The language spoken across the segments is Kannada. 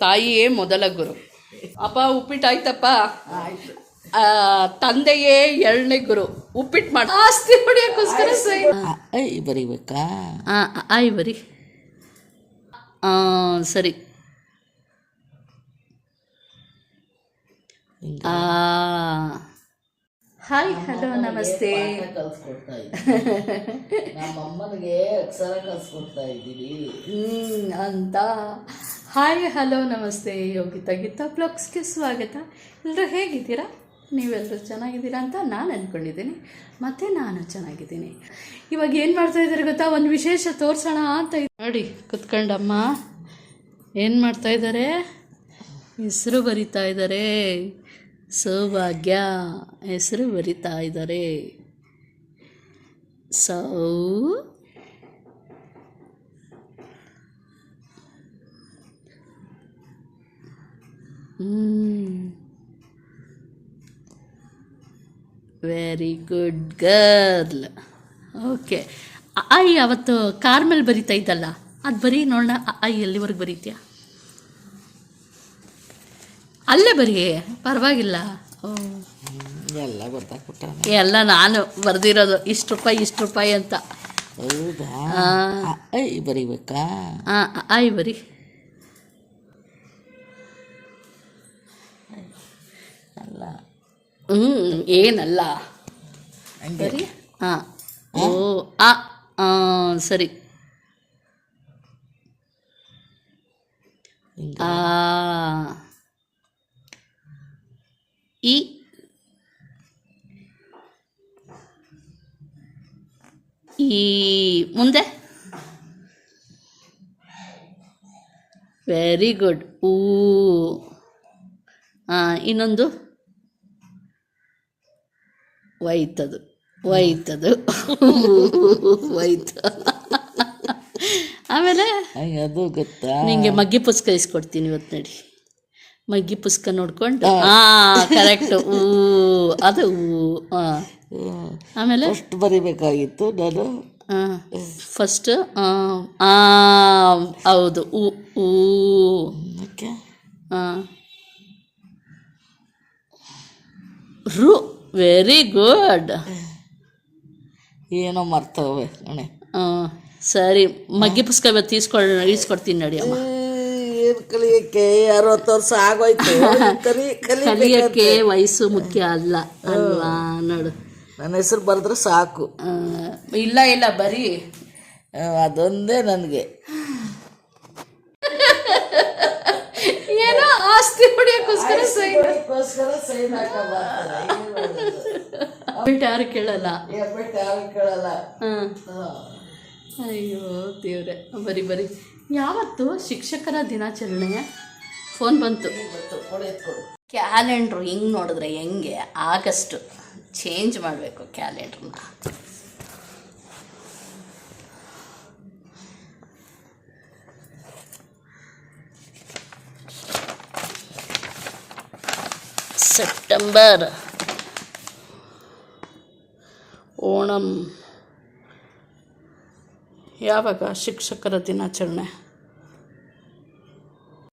ತಾಯಿಯೇ ಮೊದಲ ಗುರು. ಅಪ್ಪ ಉಪ್ಪಿಟ್ಟು ಆಯ್ತಪ್ಪ ಆಯ್ತು ತಂದೆಯೇ ಎರಡನೇ ಗುರು. ಉಪ್ಪಿಟ್ಟು ಮಾಡಿ ಆಸ್ತಿ ಹೊಡಿಯೋಕ್ಕೋಸ್ಕರ ಸೈ ಐ ಬರಿಬೇಕಾ ಆಯ್ ಬರಿ ಆ, ಸರಿ. ಆ. ಹಾಯ್ ಹಲೋ ನಮಸ್ತೆ. ಕಲ್ಸ್ಕೊಡ್ತಾ ನಮ್ಮ ಅಮ್ಮನಿಗೆ ಅಕ್ಷರ ಕಲ್ಸ್ಕೊಡ್ತಾ ಇದ್ದೀನಿ ಹ್ಮ್, ಅಂತ. ಹಾಯ್, ಹಲೋ, ನಮಸ್ತೆ. ಯೋಗಿತಾ ಗೀತಾ ಬ್ಲಾಗ್ಸ್ಗೆ ಸ್ವಾಗತ. ಎಲ್ಲರೂ ಹೇಗಿದ್ದೀರಾ? ನೀವೆಲ್ಲರೂ ಚೆನ್ನಾಗಿದ್ದೀರಾ ಅಂತ ನಾನು ಅಂದ್ಕೊಂಡಿದ್ದೀನಿ. ಮತ್ತು ನಾನು ಚೆನ್ನಾಗಿದ್ದೀನಿ. ಇವಾಗ ಏನು ಮಾಡ್ತಾ ಇದ್ದಾರೆ ಗೊತ್ತಾ? ಒಂದು ವಿಶೇಷ ತೋರಿಸೋಣ ಅಂತ ನೋಡಿ, ಕುತ್ಕೊಂಡಮ್ಮ. ಏನು ಮಾಡ್ತಾ ಇದ್ದಾರೆ? ಹೆಸರು ಬರಿತಾ ಇದ್ದಾರೆ. ಸೌಭಾಗ್ಯ. ಹೆಸರು ಬರಿತಾ ಇದ್ದಾರೆ. So very good girl okay I ಅವತ್ತು ಕಾರ್ ಮೇಲೆ ಬರಿತಾ ಇದ್ದಲ್ಲ ಅದು ಬರೀ ನೋಡೋಣ ಐ ಎಲ್ಲಿವರೆಗೆ ಬರೀತೀಯಾ ಅಲ್ಲೇ ಬರೀ ಪರವಾಗಿಲ್ಲ ಎಲ್ಲ ಎಲ್ಲ ನಾನು ಬರೆದಿರೋದು ಇಷ್ಟು ರೂಪಾಯಿ ಇಷ್ಟು ರೂಪಾಯಿ ಅಂತ ಹೌದಾ ಐ ಬರಿಬೇಕಾ ಆ, ಐ ಬರಿ ಹ್ಞೂ ಏನಲ್ಲ. ಸರಿ? ಬರಿ ಹಾಂ? ಓ ಆ ಆ, ಸರಿ. ಆ ಇ ಈ ಮುಂದೆ? ವೆರಿ ಗುಡ್ ಊ. ಹಾಂ ಇನ್ನೊಂದು? ಒಯ್ತದು ಒಯ್ತದು. ಒಯ್ತು ಆಮೇಲೆ ಅದು ಗೊತ್ತಾ? ನಿಂಗೆ ಮಗ್ಗಿ ಪುಸ್ತಕ ಇಸ್ಕೊಡ್ತೀನಿ ಇವತ್ತು ನಡಿ. ಮಗ್ಗಿ ಪುಸ್ತಕ ನೋಡ್ಕೊಂಡು ಹಾಂ. ಕರೆಕ್ಟ್ ಊ ಅದು ಊ ಹಾಂ ಆಮೇಲೆ ಫಸ್ಟ್ ಬರಿಬೇಕಾಗಿತ್ತು ನಾನು. ಫಸ್ಟ್ ಹೌದು ಊ ಊ. ಹಾಂ. ರು ವೆರಿ ಗುಡ್ ಏನೋ ಮರ್ತವೆ ಕಣೆ ಸರಿ ಮಗ್ಗಿ ಪುಸ್ತಕ ಇವತ್ತು ಈಸ್ಕೊಳ್ ಈಸ್ಕೊಡ್ತೀನಿ ನಡಿ ಅಮ್ಮ. ಏನು ಕಲಿಯಕ್ಕೆ? ಅರವತ್ತು ವರ್ಷ ಆಗೋಯ್ತು. ಕಲಿ ಕಲಿ ಕಲಿಯೋಕ್ಕೆ ವಯಸ್ಸು ಮುಖ್ಯ ಅಲ್ಲ ಅಲ್ವಾ? ನೋಡು. ನನ್ನ ಹೆಸರು ಬರೆದ್ರೆ ಸಾಕು. ಇಲ್ಲ ಇಲ್ಲ ಬರೀ. ಅದೊಂದೇ ನನಗೆ. ಏನೋ ಆಸ್ತಿ ಹೊಡಿಯೋಕ್ಕೋಸ್ಕರ ಸೈನ್ ಸೈನ್ ಬಿಟ್ಟು ಯಾರು ಕೇಳಲ್ಲ. ಯಾರು ಕೇಳಲ್ಲ. ಅಯ್ಯೋ ದೇವ್ರೆ. ಬರಿ ಬರಿ. ಯಾವತ್ತು ಶಿಕ್ಷಕರ ದಿನಾಚರಣೆ? ಫೋನ್ ಬಂತು. ಕ್ಯಾಲೆಂಡ್ರು ಹಿಂಗೆ ನೋಡಿದ್ರೆ ಹೆಂಗೆ? ಆಗಸ್ಟು. ಚೇಂಜ್ ಮಾಡಬೇಕು ಕ್ಯಾಲೆಂಡ್ರನ್ನ. ಸೆಪ್ಟೆಂಬರ್. ಓಣಂ. ಯಾವಾಗ ಶಿಕ್ಷಕರ ದಿನಾಚರಣೆ?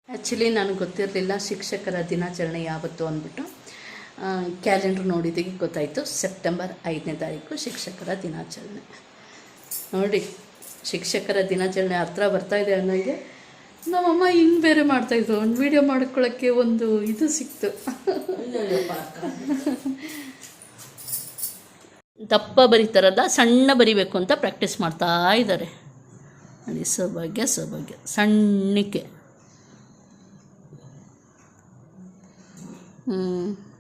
ಆ್ಯಕ್ಚುಲಿ ನನಗೆ ಗೊತ್ತಿರಲಿಲ್ಲ ಶಿಕ್ಷಕರ ದಿನಾಚರಣೆ ಯಾವತ್ತು ಅಂದ್ಬಿಟ್ಟು. ಕ್ಯಾಲೆಂಡ್ರ್ ನೋಡಿದ್ದಕ್ಕೆ ಗೊತ್ತಾಯಿತು, ಸೆಪ್ಟೆಂಬರ್ ಐದನೇ ತಾರೀಕು ಶಿಕ್ಷಕರ ದಿನಾಚರಣೆ. ನೋಡಿ, ಶಿಕ್ಷಕರ ದಿನಾಚರಣೆ ಹತ್ರ ಬರ್ತಾ ಇದೆ ಅನ್ನೋಂಗೆ ನಮ್ಮಮ್ಮ ಹಿಂಗೆ ಬೇರೆ ಮಾಡ್ತಾಯಿದ್ರು ಒಂದು ವೀಡಿಯೋ ಮಾಡ್ಕೊಳ್ಳೋಕ್ಕೆ ಒಂದು ಇದು ಸಿಕ್ತು. ದಪ್ಪ ಬರೀತಾರಲ್ಲ ಸಣ್ಣ ಬರಿಬೇಕು ಅಂತ ಪ್ರಾಕ್ಟೀಸ್ ಮಾಡ್ತಾ ಇದ್ದಾರೆ. ಅಲ್ಲಿ ಸೌಭಾಗ್ಯ ಸೌಭಾಗ್ಯ. ಸಣ್ಣಕ್ಕೆ. ಹ್ಞೂ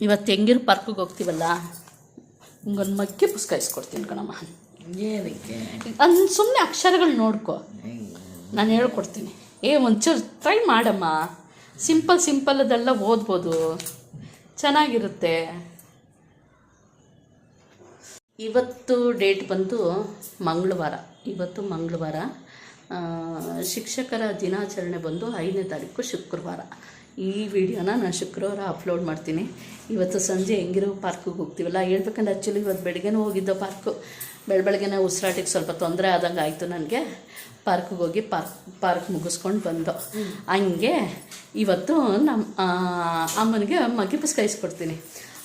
ಇವತ್ತು ಹೆಂಗಿರು ಪಾರ್ಕಿಗೆ ಹೋಗ್ತೀವಲ್ಲ? ಹಿಂಗೊಂದು ಮಕ್ಕಿ ಪುಸ್ತಕ ಇಸ್ಕೊಡ್ತೀನಿ ಕಣಮ್ಮ. ಏನಕ್ಕೆ? ಅನ್ ಸುಮ್ಮನೆ ಅಕ್ಷರಗಳು ನೋಡ್ಕೊ. ನಾನು ಹೇಳ್ಕೊಡ್ತೀನಿ. ಏ ಒಂಚೂರು ಟ್ರೈ ಮಾಡಮ್ಮ. ಸಿಂಪಲ್ ಸಿಂಪಲ್ ಅದೆಲ್ಲ ಓದ್ಬೋದು. ಚೆನ್ನಾಗಿರುತ್ತೆ. ಇವತ್ತು ಡೇಟ್ ಬಂದು ಮಂಗಳವಾರ. ಇವತ್ತು ಮಂಗಳವಾರ. ಶಿಕ್ಷಕರ ದಿನಾಚರಣೆ ಬಂದು ಐದನೇ ತಾರೀಕು ಶುಕ್ರವಾರ. ಈ ವಿಡಿಯೋನ ನಾನು ಶುಕ್ರವಾರ ಅಪ್ಲೋಡ್ ಮಾಡ್ತೀನಿ. ಇವತ್ತು ಸಂಜೆ ಹೆಂಗಿರೋ ಪಾರ್ಕಿಗೆ ಹೋಗ್ತೀವಲ್ಲ? ಹೇಳ್ಬೇಕಂದ್ರೆ ಆ್ಯಕ್ಚುಲಿ ಇವತ್ತು ಬೆಳಗ್ಗೆನೂ ಹೋಗಿದ್ದೋ ಪಾರ್ಕು. ಬೆಳ ಬೆಳಗ್ಗೆನೇ ಉಸಿರಾಟಿಗೆ ಸ್ವಲ್ಪ ತೊಂದರೆ ಆದಂಗೆ ಆಯಿತು ನನಗೆ. ಪಾರ್ಕಿಗೆ ಹೋಗಿ ಪಾರ್ಕ್ ಪಾರ್ಕ್ ಮುಗಿಸ್ಕೊಂಡು ಬಂದು. ಹಂಗೆ ಇವತ್ತು ನಮ್ಮ ಅಮ್ಮನಿಗೆ ಮಗಿ ಪುಸ್ತಕ ಇಸ್ಕೊಡ್ತೀನಿ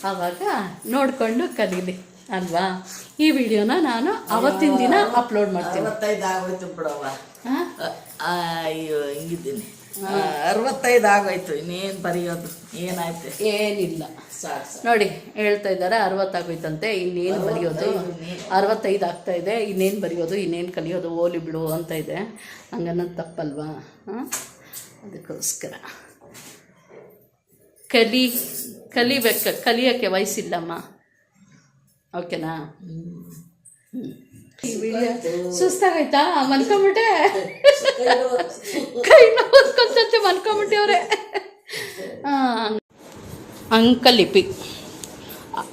ಆವಾಗ ನೋಡಿಕೊಂಡು ಕಲೀಲಿ ಅಲ್ವಾ? ಈ ವಿಡಿಯೋನ ನಾನು ಅವತ್ತಿನ ದಿನ ಅಪ್ಲೋಡ್ ಮಾಡ್ತೀನಿ. ಅಯ್ಯೋ ಹಿಂಗಿದ್ದೀನಿ. ಅರವತ್ತೈದು ಆಗೋಯ್ತು ಇನ್ನೇನು ಬರೆಯೋದು ಏನಾಯ್ತು? ಏನಿಲ್ಲ ನೋಡಿ ಹೇಳ್ತಾ ಇದ್ದಾರೆ ಅರವತ್ತಾಗೋಯ್ತಂತೆ ಇನ್ನೇನು ಬರೆಯೋದು? ಅರವತ್ತೈದು ಆಗ್ತಾ ಇದೆ ಇನ್ನೇನು ಬರೆಯೋದು ಇನ್ನೇನು ಕಲಿಯೋದು ಓಲಿ ಬಿಡು ಅಂತ ಇದೆ. ಹಂಗನ್ನೋದು ತಪ್ಪಲ್ವಾ? ಹಾಂ? ಅದಕ್ಕೋಸ್ಕರ. ಕಲಿ ಕಲಿಬೇಕು ಕಲಿಯೋಕ್ಕೆ ವಯಸ್ಸಿಲ್ಲಮ್ಮ. ಓಕೆನಾ? ಹ್ಮ್. ಈ ವಿಡಿಯೋ ಸುಸ್ತಾಗೋಯ್ತಾ ಮನ್ಕೊಂಬಿಟ್ಟೆ ಕೈ ನೋಡ್ಕೊಂತಂತೆ ಮನ್ಕೊಂಬಿಟ್ಟವ್ರೆ ಅಂಕಲಿಪಿ.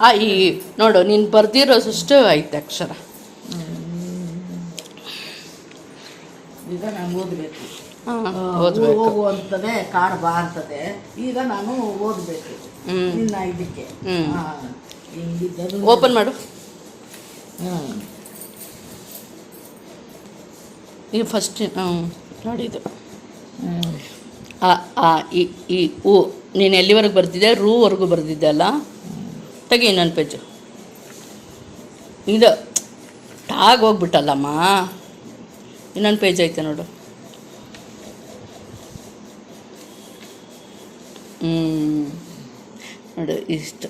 ಆ ಈ ನೋಡು ನೀನು ಬರ್ದಿರೋಷ್ಟು ಐತೆ ಅಕ್ಷರ. ಈಗ ನಾನು ಓದಬೇಕು. ಹೋಗು ಅಂತದೆ ಕಾಡು ಬಾ ಅಂತದೆ. ಈಗ ನಾನು ಓದಬೇಕು. ಇದಕ್ಕೆ. ಓಪನ್ ಮಾಡು. ಹ್ಮ್. ಈಗ ಫಸ್ಟ್ ನೋಡಿದ್ದು. ಆ ಆ ಇ ಈ ಉ ನೀನು ಎಲ್ಲಿವರೆಗೂ ಬರ್ತಿದ್ದೆ ರೂವರೆಗೂ ಬರ್ತಿದ್ದೆ ಅಲ್ಲ? ತೆಗಿ ಇನ್ನೊಂದು ಪೇಜು ಇದು ಟಾಗ್ ಹೋಗ್ಬಿಟ್ಟಲ್ಲಮ್ಮ? ಇನ್ನೊಂದು ಪೇಜ್ ಐತೆ ನೋಡು. ಹ್ಞೂ ನೋಡು ಇಷ್ಟು.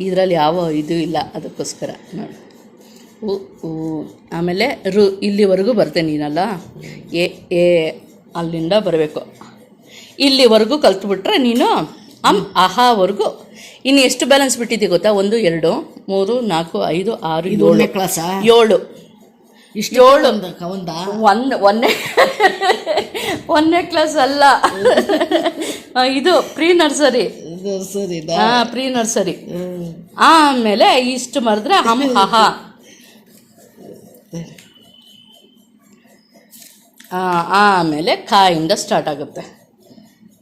ಇದರಲ್ಲಿ ಯಾವ ಇದು ಇಲ್ಲ ಅದಕ್ಕೋಸ್ಕರ. ನೋಡು. ಉ ಊ ಆಮೇಲೆ ರು ಇಲ್ಲಿವರೆಗೂ ಬರ್ತೆ ನೀನಲ್ಲ? ಎ ಎ ಅಲ್ಲಿಂದ ಬರಬೇಕು. ಇಲ್ಲಿವರೆಗೂ ಕಲ್ತ್ಬಿಟ್ರೆ ನೀನು ಅಮ್ ಅಹಾವರೆಗೂ ಇನ್ನು ಎಷ್ಟು ಬ್ಯಾಲೆನ್ಸ್ ಬಿಟ್ಟಿದ್ದೀವಿ ಗೊತ್ತಾ? ಒಂದು ಎರಡು ಮೂರು ನಾಲ್ಕು ಐದು ಆರು ಏಳು. ಕ್ಲಾಸ ಏಳು. ಇಷ್ಟು ಏಳು. ಒಂದ? ಒಂದ ಒಂದನೇ ಕ್ಲಾಸ್ ಅಲ್ಲ. ಇದು ಪ್ರೀ ನರ್ಸರಿ ಇದು ಸರಿ ಹಾಂ ಪ್ರೀ ನರ್ಸರಿ ಆಮೇಲೆ ಇಷ್ಟು ಮರೆದ್ರೆ ಅಮ್ ಹಹ ಆಮೇಲೆ ಕಾಯಿಂದ ಸ್ಟಾರ್ಟ್ ಆಗುತ್ತೆ.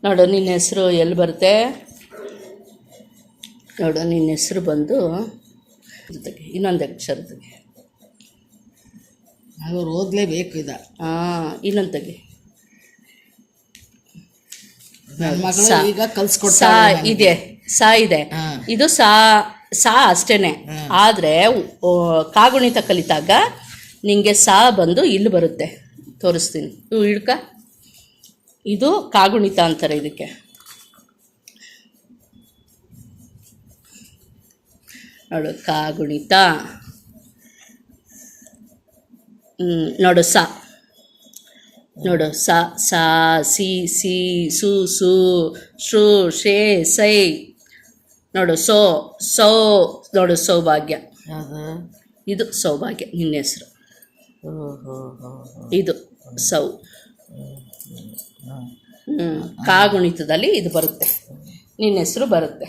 ನೋಡು ನಿನ್ನ ಹೆಸರು ಎಲ್ಲಿ ಬರುತ್ತೆ? ನೋಡು ನಿನ್ನ ಹೆಸರು ಬಂದು ಜೊತೆಗೆ ಇನ್ನೊಂದು ಅಕ್ಷರ ತೆಗೆ ಅವ್ರು ಓದಲೇಬೇಕು ಇದ ಹಾಂ ಇನ್ನೊಂದು ತೆಗೆ ಈಗ ಕಲ್ಸ್ಕೊಡ್ ಸಾ. ಇದೆ ಸಾ ಇದೆ. ಇದು ಸಾ ಸಾ ಅಷ್ಟೇನೆ. ಆದರೆ ಕಾಗುಣಿತ ಕಲಿತಾಗ ನಿಂಗೆ ಸಾ ಬಂದು ಇಲ್ಲಿ ಬರುತ್ತೆ. ತೋರಿಸ್ತೀನಿ. ಇವು ಹಿಡ್ಕ ಇದು ಕಾಗುಣಿತ ಅಂತಾರೆ ಇದಕ್ಕೆ. ನೋಡು ಕಾಗುಣಿತ. ನೋಡು ಸ. ನೋಡು ಸ ಸಾ ಸಿ ಸಿ ಸು ಸು ಶು ಶೇ ಸೈ. ನೋಡು ಸೋ ಸೋ. ನೋಡು ಸೌಭಾಗ್ಯ. ಇದು ಸೌಭಾಗ್ಯ ನಿನ್ನ ಹೆಸರು. ಇದು. ಸೌ. ಕಾಗುಣಿತದಲ್ಲಿ ಇದು ಬರುತ್ತೆ. ನಿನ್ನ ಹೆಸರು ಬರುತ್ತೆ.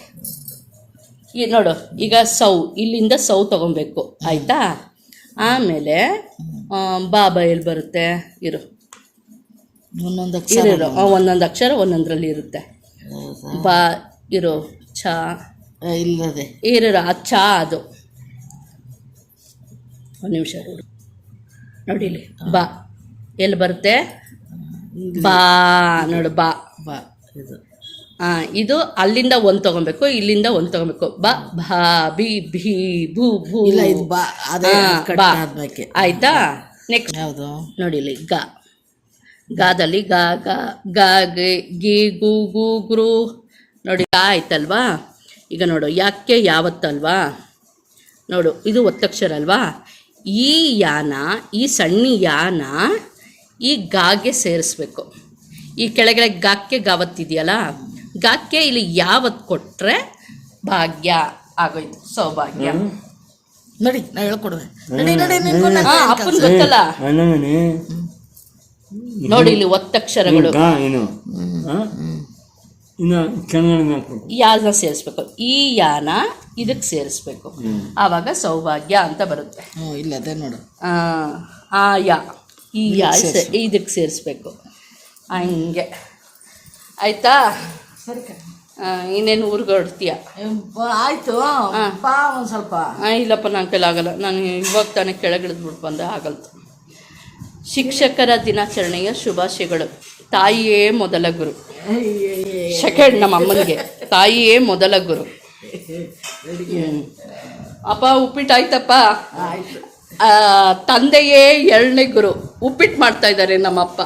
ಈ ನೋಡು ಈಗ ಸೌ ಇಲ್ಲಿಂದ ಸೌ ತಗೊಬೇಕು. ಆಯಿತಾ? ಆಮೇಲೆ ಬಾಬಾ ಎಲ್ಲಿ ಬರುತ್ತೆ? ಇರು. ಒಂದೊಂದು ಅಕ್ಷರ ಇರು ಒಂದೊಂದು ಅಕ್ಷರ ಒಂದೊಂದರಲ್ಲಿ ಇರುತ್ತೆ. ಬಾ ಇರೋ. ಚ ಇಲ್ಲದೆ. ಇರೋ ಆ ಚ ಅದು. ಒಂದು ನಿಮಿಷ ನೋಡು ನೋಡಿ ಇಲ್ಲಿ. ಬಾ. ಎಲ್ಲಿ ಬರುತ್ತೆ? ಬಾ ನೋಡು ಬಾ. ಬಾ ಇದು. ಹಾಂ ಇದು ಅಲ್ಲಿಂದ ಒಂದು ತಗೊಬೇಕು ಇಲ್ಲಿಂದ ಒಂದು ತಗೊಬೇಕು. ಬಾ ಬಾ ಬಿ ಭಿ ಭೂ ಭೂ. ಇಲ್ಲ ಇದು ಬಾ ಅದೇ ಬಾ. ಆಯ್ತಾ? ನೆಕ್ಸ್ಟ್ ಯಾವುದು? ನೋಡಿ ಇಲ್ಲಿ ಗ. ಗಾದಲ್ಲಿ ಗ ಗ ಗ ಗೆ ಗಿ ಗು ಗು ಗುರು. ನೋಡಿ ಗ ಆಯ್ತಲ್ವಾ? ಈಗ ನೋಡು ಯಾಕೆ ಯಾವತ್ತಲ್ವಾ? ನೋಡು ಇದು ಒತ್ತಕ್ಷರ ಅಲ್ವಾ? ಈ ಯಾನ ಈ ಸಣ್ಣ ಯಾನ ಈ ಗಾಗೆ ಸೇರಿಸ್ಬೇಕು. ಈ ಕೆಳಗಡೆ ಗಾಕ್ಕೆ ಗಾವತ್ತಿದೆಯಲ್ಲ ಗಾಕ್ಕೆ ಇಲ್ಲಿ ಯಾವತ್ತು ಕೊಟ್ಟರೆ ಭಾಗ್ಯ ಆಗೋಯ್ತು ಸೌಭಾಗ್ಯ. ನಡಿ ನಾ ಹೇಳ್ಕೊಡುವೆ. ನಡಿ ನಡಿ ಅಪ್ಪನ್ ಗೊತ್ತಲ್ಲ? ನೋಡಿ ಇಲ್ಲಿ ಒತ್ತಕ್ಷರಗಳು. ಯಾನ ಸೇರಿಸ್ಬೇಕು? ಈ ಯಾನ ಇದಕ್ಕೆ ಸೇರಿಸ್ಬೇಕು. ಆವಾಗ ಸೌಭಾಗ್ಯ ಅಂತ ಬರುತ್ತೆ. ಇಲ್ಲ ಅದೇ ನೋಡು. ಆ, ಆ ಯಾ. ಈ ಯಾ ಸೇ- ಇದಕ್ಕೆ ಸೇರಿಸ್ಬೇಕು. ಹಂಗೆ. ಆಯ್ತಾ? ಇನ್ನೇನು ಊರಿಗೆ ಹೊಡ್ತೀಯ ಆಯ್ತು. ಬಾ ಒಂದು ಸ್ವಲ್ಪ. ಇಲ್ಲಪ್ಪ ನನ್ನ ಕೈಲಾಗಲ್ಲ ನಾನು ಇವಾಗ ತಾನೇ ಕೆಳಗಿಳಿದ್ಬಿಟ್ಟು ಬಂದೆ ಆಗಲ್ತು ಶಿಕ್ಷಕರ ದಿನಾಚರಣೆಯ ಶುಭಾಶಯಗಳು. ತಾಯಿಯೇ ಮೊದಲ ಗುರು. ಸೆಕೆಂಡ್ ನಮ್ಮ ಅಮ್ಮನಿಗೆ. ತಾಯಿಯೇ ಮೊದಲ ಗುರು. ಅಪ್ಪ ಉಪ್ಪಿಟ್ಟು ಆಯ್ತಪ್ಪ? ಆಯ್ತು. ತಂದೆಯೇ ಎರಡನೇ ಗುರು. ಉಪ್ಪಿಟ್ಟು ಮಾಡ್ತಾ ಇದ್ದಾರೆ ನಮ್ಮಪ್ಪ.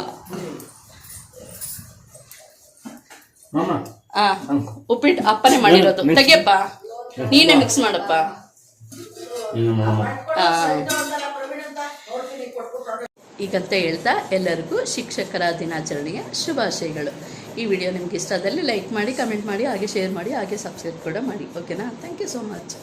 ಮಾಮ. ಆ, ಉಪ್ಪಿಟ್ಟು ಅಪ್ಪನೇ ಮಾಡಿರೋದು. ತೆಗಿಯಪ್ಪ. ನೀನೇ ಮಿಕ್ಸ್ ಮಾಡಪ್ಪ. ಈಗಂತ ಹೇಳ್ತಾ ಎಲ್ಲರಿಗೂ ಶಿಕ್ಷಕರ ದಿನಾಚರಣೆಯ ಶುಭಾಶಯಗಳು. ಈ ವಿಡಿಯೋ ನಿಮ್ಗೆ ಇಷ್ಟದಲ್ಲಿ ಲೈಕ್ ಮಾಡಿ ಕಮೆಂಟ್ ಮಾಡಿ ಹಾಗೆ ಶೇರ್ ಮಾಡಿ ಹಾಗೆ ಸಬ್ಸ್ಕ್ರೈಬ್ ಕೂಡ ಮಾಡಿ. ಓಕೆನಾ ಥ್ಯಾಂಕ್ ಯು ಸೋ ಮಚ್